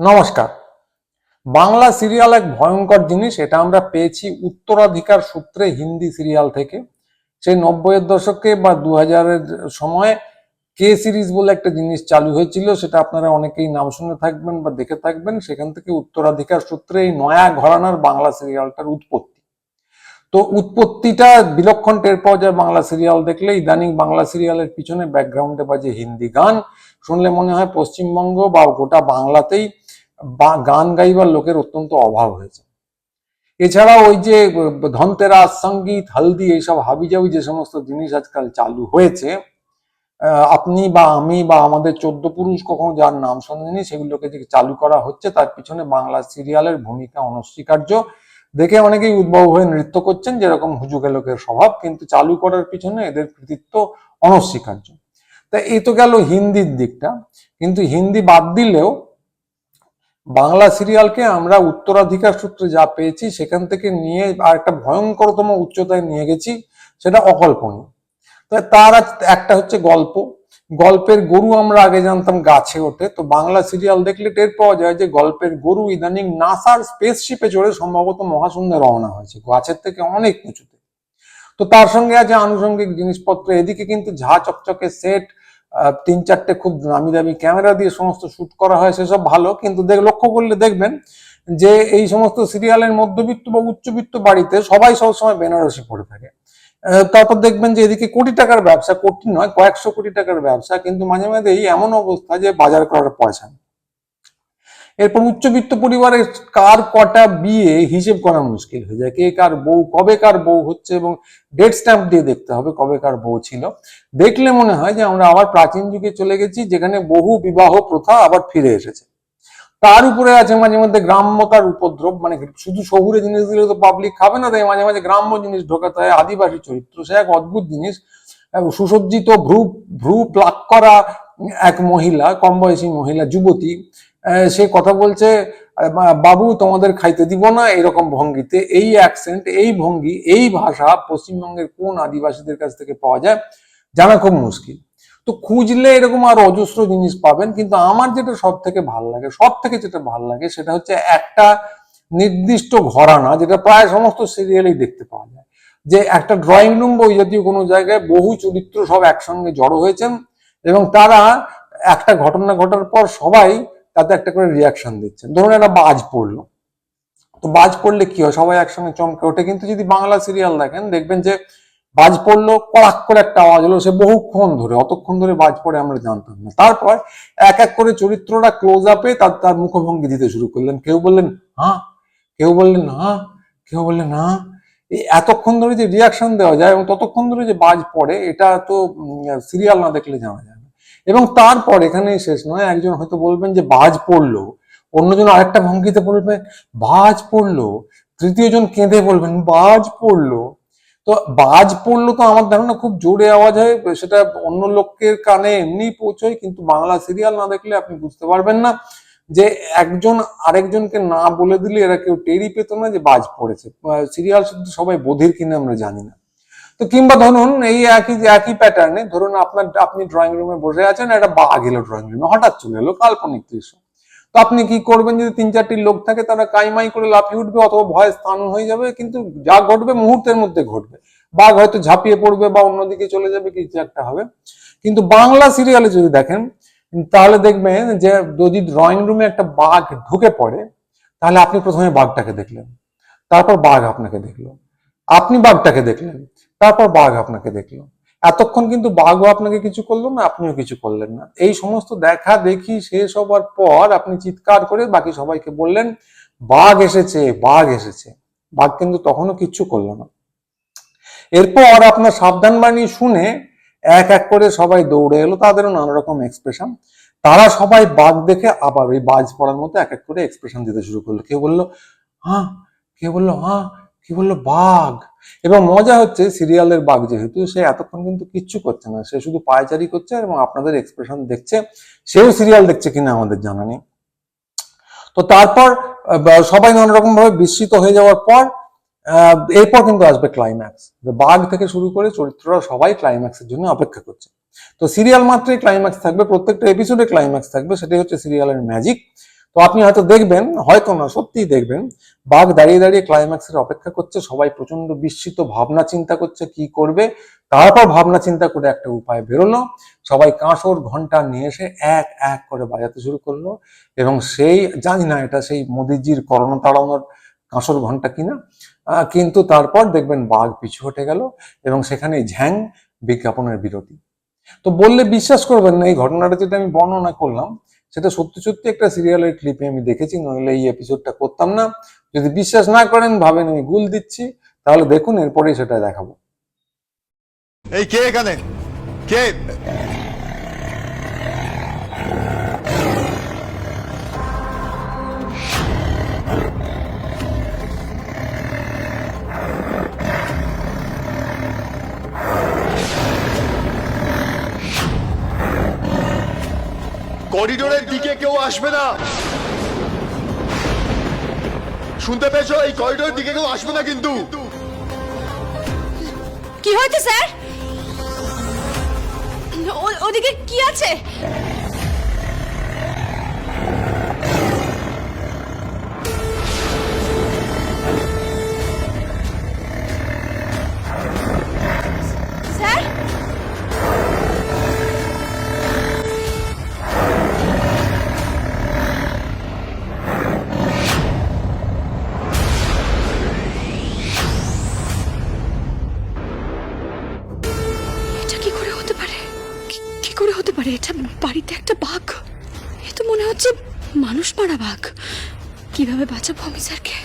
নমস্কার। বাংলা সিরিয়াল এক ভয়ঙ্কর জিনিস, এটা আমরা পেয়েছি উত্তরাধিকার সূত্রে হিন্দি সিরিয়াল থেকে। সেই নব্বইয়ের দশকে বা দু হাজারের সময় কে সিরিজ বলে একটা জিনিস চালু হয়েছিল, সেটা আপনারা অনেকেই নাম শুনে থাকবেন বা দেখে থাকবেন। সেখান থেকে উত্তরাধিকার সূত্রে এই নয়া ঘরানার বাংলা সিরিয়ালটার উৎপত্তি। তো উৎপত্তিটা বিলক্ষণ টের পাওয়া যায় বাংলা সিরিয়াল দেখলে। ইদানিং বাংলা সিরিয়ালের পিছনে ব্যাকগ্রাউন্ডে বাজে হিন্দি গান। শুনলে মনে হয় পশ্চিমবঙ্গ বা গোটা বাংলাতেই বা গান গাইবার লোকের অত্যন্ত অভাব হয়েছে। এছাড়া ওই যে ধনতেরা সংগীত, হালদি এইসব হাবিজাবি যে সমস্ত জিনিস আজকাল চালু হয়েছে আপনি বা আমি বা আমাদের চোদ্দ পুরুষ কখনো যার নাম শোনেনি সেগুলোকে যে চালু করা হচ্ছে তার পিছনে বাংলা সিরিয়ালের ভূমিকা অনস্বীকার্য। দেখে অনেকেই উদ্ভব হয়ে নৃত্য করছেন, যেরকম হুজুকে লোকের স্বভাব, কিন্তু চালু করার পিছনে এদের কৃতিত্ব অনস্বীকার্য। তা এই তো গেল হিন্দির দিকটা, কিন্তু হিন্দি বাদ দিলেও বাংলা সিরিয়ালকে আমরা উত্তরাধিকার সূত্রে যা পেয়েছি, সেখান থেকে নিয়ে আর একটা ভয়ঙ্করতম উচ্চতায় নিয়ে গেছি, সেটা অকল্পনীয়। তার একটা হচ্ছে গল্প। গল্পের গরু আমরা আগে জানতাম গাছে ওঠে। তো বাংলা সিরিয়াল দেখলে টের পাওয়া যায় যে গল্পের গরু ইদানিং নাসার স্পেসশিপে চড়ে সম্ভবত মহাশূন্যে রওনা হয়েছে, গাছের থেকে অনেক উঁচুতে তো তার সঙ্গে আছে আনুষঙ্গিক জিনিসপত্র, এদিকে কিন্তু ঝা চকচকে সেট তিন চারটে খুব দামি দামি ক্যামেরা দিয়ে সমস্ত শ্যুট করা হয়, সেসব ভালো। কিন্তু দেখ, লক্ষ্য করলে দেখবেন যে এই সমস্ত সিরিয়ালের মধ্যবিত্ত বা উচ্চবিত্ত বাড়িতে সবাই সবসময় বেনারসি পড়ে থাকে। তারপর দেখবেন যে এদিকে কোটি টাকার ব্যবসা, কোটি নয়, কয়েকশো কোটি টাকার ব্যবসা, কিন্তু মাঝে মাঝে এই এমন অবস্থা যে বাজার করার পয়সা নেই। এরপর উচ্চবিত্ত পরিবারের কার কটা বিয়ে হিসেব করা মুশকিল হয়ে যায়। কে কার বউ, কবে কার বউ হচ্ছে এবং ডেট স্ট্যাম্প দিয়ে দেখতে হবে কবে কার বউ ছিল। দেখলে মনে হয় যে আমরা আবার প্রাচীন যুগে চলে গেছি, যেখানে বহু বিবাহ প্রথা আবার ফিরে এসেছে। তার উপরে আছে মাঝে মধ্যে গ্রাম্যতার উপদ্রব মানে শুধু শহুরে জিনিস দিলে তো পাবলিক খাবে না, তাই মাঝে মাঝে গ্রাম্য জিনিস ঢোকাতে হয়, আদিবাসী চরিত্র। সে এক অদ্ভুত জিনিস সুসজ্জিত ভ্রু ভ্রু প্লাক করা এক মহিলা, কম বয়সী মহিলা, যুবতী সে কথা বলছে বাবু, তোমাদের খাইতে দিব না এরকম ভঙ্গিতে। এই অ্যাকসেন্ট এই ভঙ্গি, এই ভাষা পশ্চিমবঙ্গের কোন আদিবাসীদের কাছ থেকে পাওয়া যায় জানা খুব মুশকিল। তো খুঁজলে এরকম আর অজস্র জিনিস পাবেন, কিন্তু আমার যেটা সব থেকে ভালো লাগে সব থেকে যেটা ভালো লাগে সেটা হচ্ছে একটা নির্দিষ্ট ঘরানা, যেটা প্রায় সমস্ত সিরিয়ালেই দেখতে পাওয়া যায়। যে একটা ড্রয়িং রুম বা ওই জাতীয় কোনো জায়গায় বহু চরিত্র সব একসঙ্গে জড়ো হয়েছেন এবং তারা একটা ঘটনা ঘটার পর সবাই তাতে একটা করে রিয়াকশন দিচ্ছেন ধরুন একটা বাজ পড়ল। তো বাজ পড়লে কি হয়? সবাই একসঙ্গে চমকে ওঠে। কিন্তু যদি বাংলা সিরিয়াল দেখেন, দেখবেন যে বাজ পড়ল, কড়াক করে একটা আওয়াজ হলো, সে বহুক্ষণ ধরে, অতক্ষণ ধরে বাজ পড়ে আমরা জানতাম না। তারপর এক এক করে চরিত্রটা ক্লোজ আপে তার তার মুখভঙ্গি দিতে শুরু করলেন। কেউ বললেন হ্যাঁ কেউ বললেন হ্যাঁ কেউ বললেন এই এতক্ষণ ধরে যে রিয়াকশন দেওয়া যায় এবং ততক্ষণ ধরে যে বাজ পড়ে, এটা তো সিরিয়াল না দেখলে জানা যায় এবং তারপর এখানেই শেষ নয়, একজন হয়তো বলবেন যে বাজ পড়ল, অন্যজন আরেকটা ভঙ্গিতে বলবেন বাজ পড়ল তৃতীয় জন কেঁদে বলবেন, বাজ পড়ল। তো বাজ পড়ল তো আমার ধারণা খুব জোরে আওয়াজ হয়, সেটা অন্য লোকের কানে এমনি পৌঁছয়, কিন্তু বাংলা সিরিয়াল না দেখলে আপনি বুঝতে পারবেন না যে একজন আরেকজনকে না বলে দিলে এরা কেউ টেরই পেত না যে বাজ পড়েছে। সিরিয়াল শুধু সবাই বধির কিনে আমরা জানি না। তো কিংবা ধরুন এই একই একই প্যাটার্নে ধরুন আপনার, আপনি ড্রয়িং রুমে বসে আছেন, একটা বাঘ এলো ড্রয়িং রুমে হঠাৎ চলে এলো কাল্পনিক দৃশ্য। তো আপনি কি করবেন, যদি তিন চারটি লোক থাকে, তারা কাইমাই করে লাফিয়ে উঠবে অথবা ভয় স্থান হয়ে যাবে, কিন্তু যা ঘটবে মুহূর্তের মধ্যে ঘটবে। বাঘ হয়তো ঝাঁপিয়ে পড়বে বা অন্যদিকে চলে যাবে, কিছু একটা হবে। কিন্তু বাংলা সিরিয়ালে যদি দেখেন, তাহলে দেখবেন যে যদি ড্রয়িং রুমে একটা বাঘ ঢুকে পড়ে, তাহলে আপনি প্রথমে বাঘটাকে দেখলেন। তারপর বাঘ আপনাকে দেখল। আপনি বাঘটাকে দেখলেন। তারপর বাঘ আপনাকে দেখল। এতক্ষণ কিন্তু বাঘও আপনাকে কিছু করল না, আপনিও কিছু করলেন না। এই সমস্ত দেখা দেখি শেষ হবার পর আপনি চিৎকার করে বাকি সবাইকে বললেন, বাঘ এসেছে বাঘ এসেছে। বাঘ কিন্তু তখনও কিচ্ছু করল না। এরপর আপনার সাবধান বাণী শুনে এক এক করে সবাই দৌড়ে এলো, তাদেরও নানা রকম এক্সপ্রেশন তারা সবাই বাঘ দেখে আবার ওই বাজ পড়ার মতো এক এক করে এক্সপ্রেশন দিতে শুরু করল। কেউ বলল হ্যাঁ? কেউ বলল হ্যাঁ। কেউ বলল? বাঘ। এবং মজা হচ্ছে সিরিয়ালের বাঘ যেহেতু সে এতক্ষণ কিন্তু কিচ্ছু করছে না। সে শুধু পায়চারি করছে এবং আপনাদের এক্সপ্রেশন দেখছে। সেও সিরিয়াল দেখছে কিনা আমাদের জানা নেই। তো তারপর সবাই নানা রকম ভাবে বিস্মিত হয়ে যাওয়ার পর এরপর কিন্তু আসবে ক্লাইম্যাক্স বাঘ থেকে শুরু করে চরিত্ররা সবাই ক্লাইম্যাক্সের জন্য অপেক্ষা করছে। তো সিরিয়াল মাত্রই ক্লাইম্যাক্স থাকবে, প্রত্যেকটা এপিসোডে ক্লাইম্যাক্স থাকবে। সেটাই হচ্ছে সিরিয়ালের ম্যাজিক তো আপনি হয়তো দেখবেন হয়তো না, সত্যিই দেখবেন, বাঘ দাঁড়িয়ে দাঁড়িয়ে ক্লাইম্যাক্সের অপেক্ষা করছে, সবাই প্রচণ্ড বিস্মিত, ভাবনা চিন্তা করছে কি করবে, তারপর ভাবনা চিন্তা করে একটা উপায় বেরোলো, সবাই কাঁসর ঘণ্টা নিয়ে এসে এক এক করে বাজাতে শুরু করল, এবং সেই, জানি না এটা সেই মোদিজির করোনা তাড়ানোর কাঁসর ঘণ্টা কিনা কিন্তু তারপর দেখবেন বাঘ পিছু হটে গেল, এবং সেখানে ঝ্যাং বিজ্ঞাপনের বিরতি। তো বললে বিশ্বাস করবেন না, এই ঘটনাটা যেটা আমি বর্ণনা করলাম সেটা সত্যি সত্যি একটা সিরিয়ালের ক্লিপে আমি দেখেছি, নইলে এই এপিসোডটা করতাম না। যদি বিশ্বাস না করেন, ভাবেন আমি গুল দিচ্ছি, তাহলে দেখুন, এরপরেই সেটা দেখাবো। এই কে এখানে? কে? করিডোরের দিকে কেউ আসবে না। শুনতে পেয়েছ? এই করিডোরের দিকে কেউ আসবে না কিন্তু। কি হয়েছে, স্যার? ওদিকে কি আছে? বাঘ। কীভাবে বাঁচাবো আমি স্যারকে?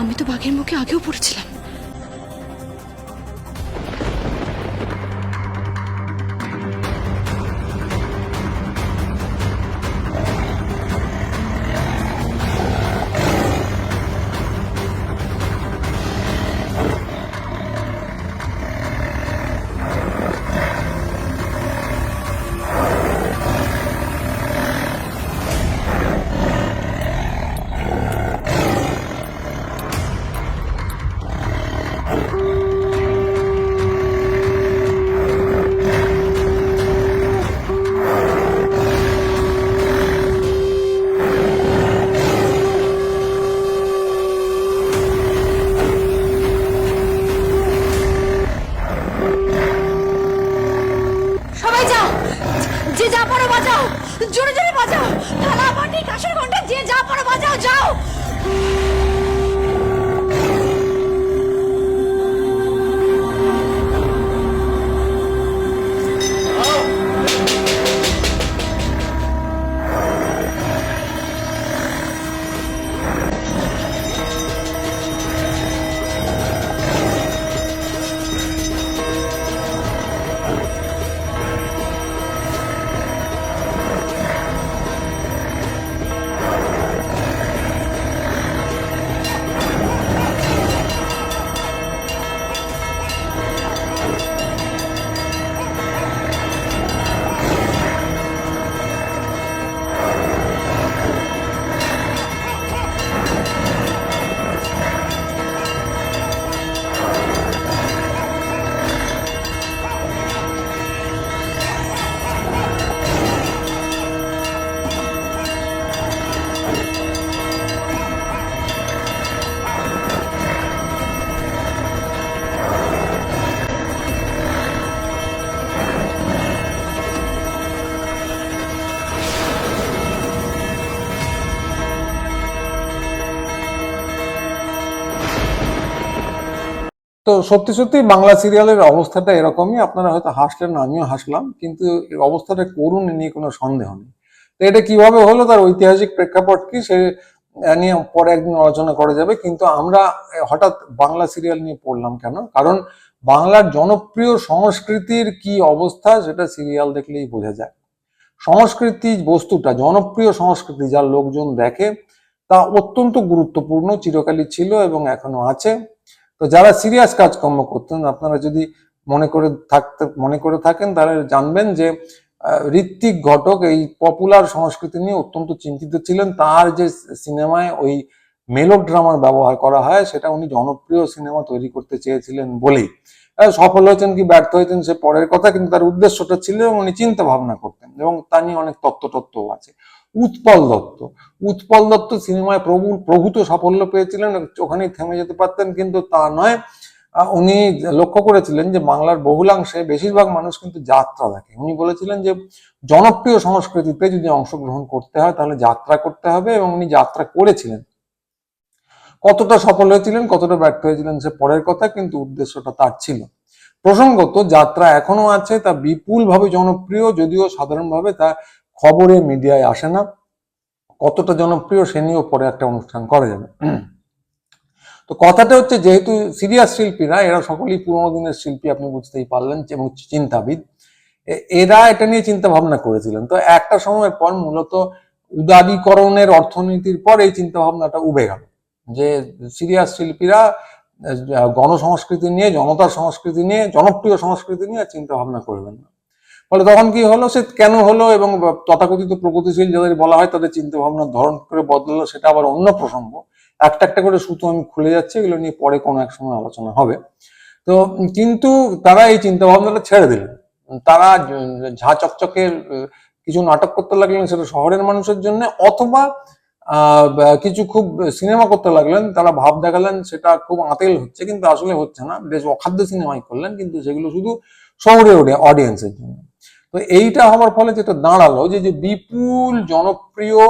আমি তো বাঘের মুখে আগেও পড়েছিলাম। সবাই যাও। যে যা পড়ো বাজাও জোরে জোরে বাজাও থালা, বাটি, কাঁসের ঘণ্টা, যে যা পড়ো বাজাও যাও। তো সত্যি সত্যি বাংলা সিরিয়ালের অবস্থাটা এরকমই। আপনারা হয়তো হাসলেন, আমিও হাসলাম, কিন্তু এর অবস্থাটা করুন নিয়ে কোনো সন্দেহ নেই। তো এটা কীভাবে হলো, তার ঐতিহাসিক প্রেক্ষাপট কি, সে নিয়ে পরে একদিন আলোচনা করা যাবে। কিন্তু আমরা হঠাৎ বাংলা সিরিয়াল নিয়ে পড়লাম কেন? কারণ বাংলার জনপ্রিয় সংস্কৃতির কি অবস্থা, সেটা সিরিয়াল দেখলেই বোঝা যায়। সংস্কৃতি বস্তুটা, জনপ্রিয় সংস্কৃতি, যা লোকজন দেখে, তা অত্যন্ত গুরুত্বপূর্ণ, চিরকালই ছিল এবং এখনও আছে। তো যারা সিরিয়াস কাজকর্ম করতেন, আপনারা যদি মনে করে থাকতে, মনে করে থাকেন তারা জানবেন যে ঋত্বিক ঘটক এই পপুলার সংস্কৃতি নিয়ে অত্যন্ত চিন্তিত ছিলেন। তার যে সিনেমায় ওই মেলোড্রামার ব্যবহার করা হয়, সেটা উনি জনপ্রিয় সিনেমা তৈরি করতে চেয়েছিলেন বলেই। সফল হয়েছেন কি ব্যর্থ হয়েছেন সে পরের কথা, কিন্তু তার উদ্দেশ্যটা ছিল এবং উনি চিন্তা ভাবনা করতেন এবং তা নিয়ে অনেক তত্ত্ব তত্ত্বও আছে। উৎপল দত্ত। উৎপল দত্ত সিনেমায় প্রভু, প্রভূত সাফল্য পেয়েছিলেন, ওখানেই থেমে যেতে পারতেন, কিন্তু তা নয় উনি লক্ষ্য করেছিলেন যে বাংলার বহুলাংশে বেশিরভাগ মানুষ কিন্তু যাত্রা দেখে। উনি বলেছিলেন যে জনপ্রিয় সংস্কৃতিতে যদি অংশগ্রহণ করতে হয়, তাহলে যাত্রা করতে হবে এবং উনি যাত্রা করেছিলেন। কতটা সফল হয়েছিলেন, কতটা ব্যর্থ হয়েছিলেন সে পরের কথা, কিন্তু উদ্দেশ্যটা তার ছিল। প্রসঙ্গত, যাত্রা এখনও আছে, তা বিপুলভাবে জনপ্রিয়, যদিও সাধারণভাবে তা খবরে, মিডিয়ায় আসে না। কতটা জনপ্রিয়, সে নিয়েও পরে একটা অনুষ্ঠান করা যাবে। তো কথাটা হচ্ছে, যেহেতু সিরিয়াস শিল্পীরা, এরা সকলেই পুরোনো দিনের শিল্পী, আপনি বুঝতেই পারলেন, এবং চিন্তাবিদ এরা এটা নিয়ে চিন্তা ভাবনা করেছিলেন। তো একটা সময়ের পর মূলত উদারীকরণের অর্থনীতির পর এই চিন্তা ভাবনাটা উবে গেল। যে সিরিয়াস শিল্পীরা গণসংস্কৃতি নিয়ে, জনতার সংস্কৃতি নিয়ে, জনপ্রিয় সংস্কৃতি নিয়ে চিন্তা ভাবনা করবেন না। ফলে তখন কি হলো? সে কেন হলো? এবং তথাকথিত প্রগতিশীল যাদের বলা হয় তাদের চিন্তা ভাবনার ধরন করে বদলালো, সেটা আবার অন্য প্রসঙ্গ। একটা একটা করে সুতো আমি খুলে যাচ্ছি, এগুলো নিয়ে পরে কোনো এক সময় আলোচনা হবে। তো কিন্তু তারা এই চিন্তা ভাবনাটা ছেড়ে দিলেন। তারা ঝ- চকচকের কিছু নাটক করতে লাগলেন সেটা শহরের মানুষের জন্য, অথবা কিছু খুব সিনেমা করতে লাগলেন, তারা ভাব দেখালেন, সেটা খুব আতেল হচ্ছে, কিন্তু আসলে হচ্ছে না। বেশ অখাদ্য সিনেমাই করলেন, কিন্তু সেগুলো শুধু শহরের অডিয়েন্সের জন্য। তো এইটা হওয়ার ফলে যেটা দাঁড়াল, যে যে, বিপুল জনপ্রিয়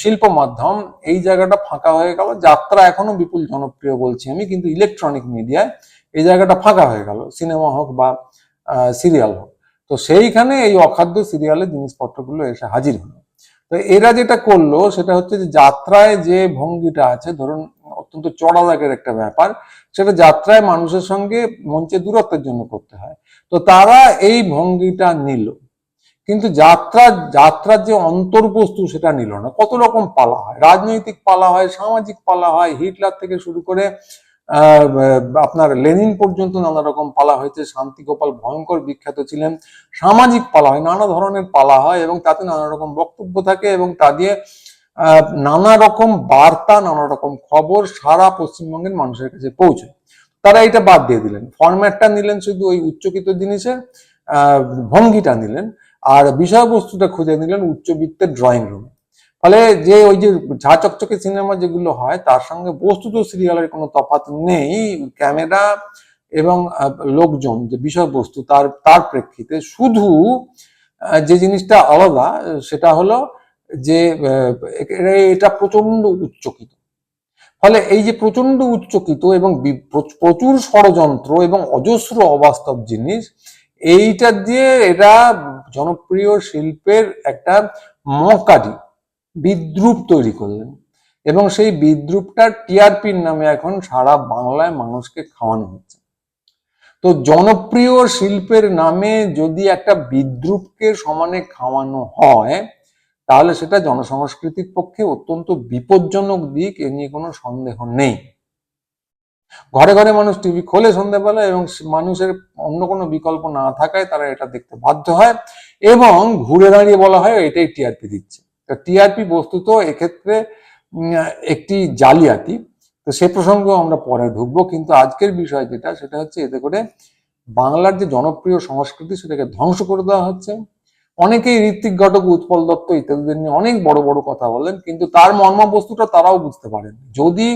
শিল্প মাধ্যম এই জায়গাটা ফাঁকা হয়ে গেল। যাত্রা এখনও বিপুল জনপ্রিয় বলছি আমি, কিন্তু ইলেকট্রনিক মিডিয়ায় এই জায়গাটা ফাঁকা হয়ে গেল, সিনেমা হোক বা সিরিয়াল হোক। তো সেইখানে এই অখাদ্য সিরিয়ালের জিনিসপত্রগুলো এসে হাজির হলো। তো এরা যেটা করল সেটা হচ্ছে যে যাত্রায় যে ভঙ্গিটা আছে, ধরুন অত্যন্ত চড়া দাগের একটা ব্যাপার, সেটা যাত্রায় মানুষের সঙ্গে মঞ্চে দূরত্বের জন্য করতে হয়। তো তারা এই ভঙ্গিটা নিল। কিন্তু যাত্রা, যাত্রার যে অন্তর্বস্তু সেটা নিল না। কত রকম পালা হয়। রাজনৈতিক পালা হয়, সামাজিক পালা হয়, হিটলার থেকে শুরু করে আপনার লেনিন পর্যন্ত নানা রকম পালা হয়েছে। শান্তি গোপাল ভয়ঙ্কর বিখ্যাত ছিলেন। সামাজিক পালা হয়, নানা ধরনের পালা হয় এবং তাতে নানা রকম বক্তব্য থাকে এবং তা দিয়ে নানা রকম বার্তা, নানা রকম খবর সারা পশ্চিমবঙ্গের মানুষের কাছে পৌঁছায়। তারা এটা বাদ দিয়ে দিলেন। ফরম্যাটটা নিলেন শুধু ওই উচ্চকিত জিনিসের ভঙ্গিটা নিলেন আর বিষয়বস্তুটা খুঁজে নিলেন উচ্চবিত্তের ড্রয়িং রুমে ফলে যে ওই যে ঝা চকচকে সিনেমা যেগুলো হয়, তার সঙ্গে বস্তুত সিরিয়ালের কোনো তফাৎ নেই। ক্যামেরা এবং লোকজন যে বিষয়বস্তু, তার তার প্রেক্ষিতে শুধু যে জিনিসটা আলাদা, সেটা হলো যে এটা প্রচণ্ড উচ্চকিত। ফলে এই যে প্রচণ্ড উচ্চকিত এবং প্রচুর ষড়যন্ত্র এবং অজস্র অবাস্তব জিনিস, এইটা দিয়ে এরা জনপ্রিয় শিল্পের একটা মকারি বিদ্রুপ তৈরি করলেন এবং সেই বিদ্রুপটা টিআরপির নামে এখন সারা বাংলায় মানুষকে খাওয়ানো হচ্ছে। তো জনপ্রিয় শিল্পের নামে যদি একটা বিদ্রুপকে সমানে খাওয়ানো হয়, তাহলে সেটা জনসংস্কৃতির পক্ষে অত্যন্ত বিপজ্জনক দিক, এ নিয়ে কোনো সন্দেহ নেই। ঘরে ঘরে মানুষ টিভি খোলে সন্ধ্যাবেলা এবং মানুষের অন্য কোনো বিকল্প না থাকায় তারা এটা দেখতে বাধ্য হয় এবং ঘুরে দাঁড়িয়ে বলা হয় এটাই টিআরপি দিচ্ছে। তো টিআরপি বস্তুত এক্ষেত্রে একটি জালিয়াতি। তো সে প্রসঙ্গ আমরা পরে ঢুকবো, কিন্তু আজকের বিষয় যেটা, সেটা হচ্ছে এতে করে বাংলার যে জনপ্রিয় সংস্কৃতি, সেটাকে ধ্বংস করে দেওয়া হচ্ছে। অনেকেই ঋত্বিক ঘটক, উৎপল দত্ত ইত্যাদিদের নিয়ে অনেক বড় বড় কথা বলেন, কিন্তু তার মর্মবস্তুটা তারাও বুঝতে পারেন। যদি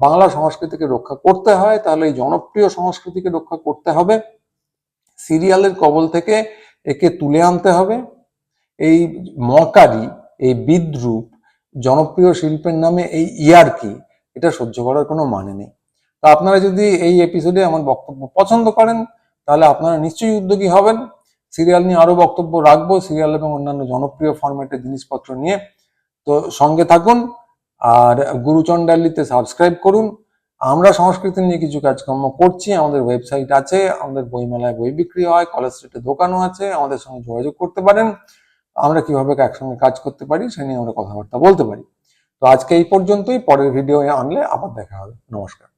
বাংলা সংস্কৃতিকে রক্ষা করতে হয়, তাহলে এই জনপ্রিয় সংস্কৃতিকে রক্ষা করতে হবে। সিরিয়ালের কবল থেকে একে তুলে আনতে হবে। এই মকারি এই বিদ্রুপ জনপ্রিয় শিল্পের নামে এই ইয়ারকি, এটা সহ্য করার কোনো মানে নেই। তো আপনারা যদি এই এপিসোডে আমার বক্তব্য পছন্দ করেন, তাহলে আপনারা নিশ্চয়ই উদ্যোগী হবেন। সিরিয়াল নিয়ে আরও বক্তব্য রাখব, সিরিয়াল এবং অন্যান্য জনপ্রিয় ফরম্যাটের জিনিসপত্র নিয়ে। তো সঙ্গে থাকুন আর গুরুচন্ডালিতে সাবস্ক্রাইব করুন। আমরা সংস্কৃতি নিয়ে কিছু কাজকর্ম করছি, আমাদের ওয়েবসাইট আছে, আমাদের বইমেলায় বই বিক্রি হয়, কলেজ স্ট্রিটে দোকানও আছে, আমাদের সঙ্গে যোগাযোগ করতে পারেন। আমরা কীভাবে একসঙ্গে কাজ করতে পারি, সে নিয়ে আমরা কথাবার্তা বলতে পারি। তো আজকে এই পর্যন্তই, পরের ভিডিও আনলে আবার দেখা হবে। নমস্কার।